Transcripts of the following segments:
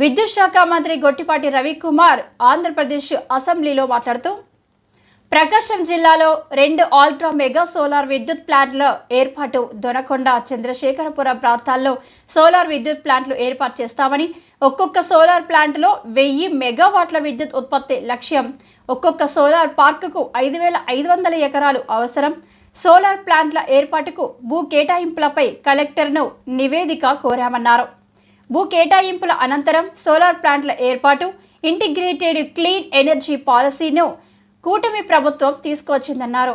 విద్యుత్ శాఖ మంత్రి గొట్టిపాటి రవికుమార్ ఆంధ్రప్రదేశ్ అసెంబ్లీలో మాట్లాడుతూ ప్రకాశం జిల్లాలో రెండు ఆల్ట్రా మెగా సోలార్ విద్యుత్ ప్లాంట్ల ఏర్పాటు దొనకొండ చంద్రశేఖరపురం ప్రాంతాల్లో సోలార్ విద్యుత్ ప్లాంట్లు ఏర్పాటు చేస్తామని ఒక్కొక్క సోలార్ ప్లాంట్లో వెయ్యి మెగావాట్ల విద్యుత్ ఉత్పత్తి లక్ష్యం. ఒక్కొక్క సోలార్ పార్కుకు ఐదు వేల ఐదు వందల ఎకరాలు అవసరం. సోలార్ ప్లాంట్ల ఏర్పాటుకు భూ కేటాయింపులపై కలెక్టర్ను నివేదిక కోరామన్నారు. భూ కేటాయింపుల అనంతరం సోలార్ ప్లాంట్ల ఏర్పాటు ఇంటిగ్రేటెడ్ క్లీన్ ఎనర్జీ పాలసీను కూటమి ప్రభుత్వం తీసుకొచ్చిందన్నారు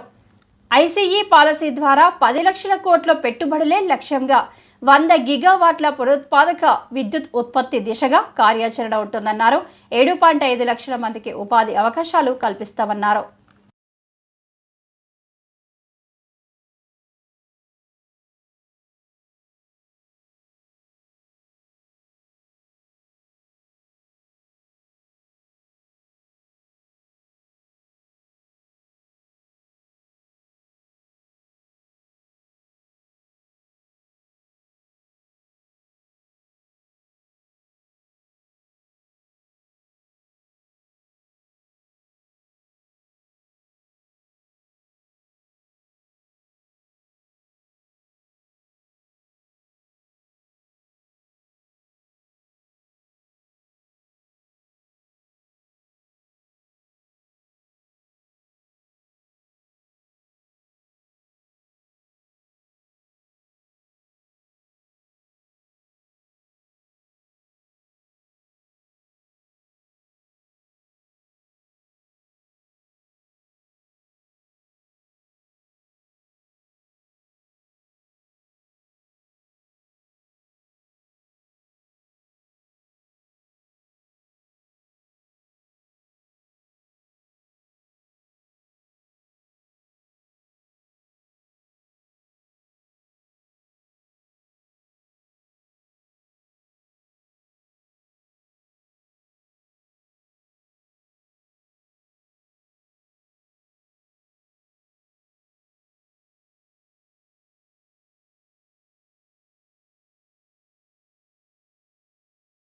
ఐసీఈ పాలసీ ద్వారా పది లక్షల కోట్ల పెట్టుబడులే లక్ష్యంగా వంద గిగావాట్ల పునరుత్పాదక విద్యుత్ ఉత్పత్తి దిశగా కార్యాచరణ ఉంటుందన్నారు. ఏడు పాయింట్ ఐదు లక్షల మందికి ఉపాధి అవకాశాలు కల్పిస్తామన్నారు.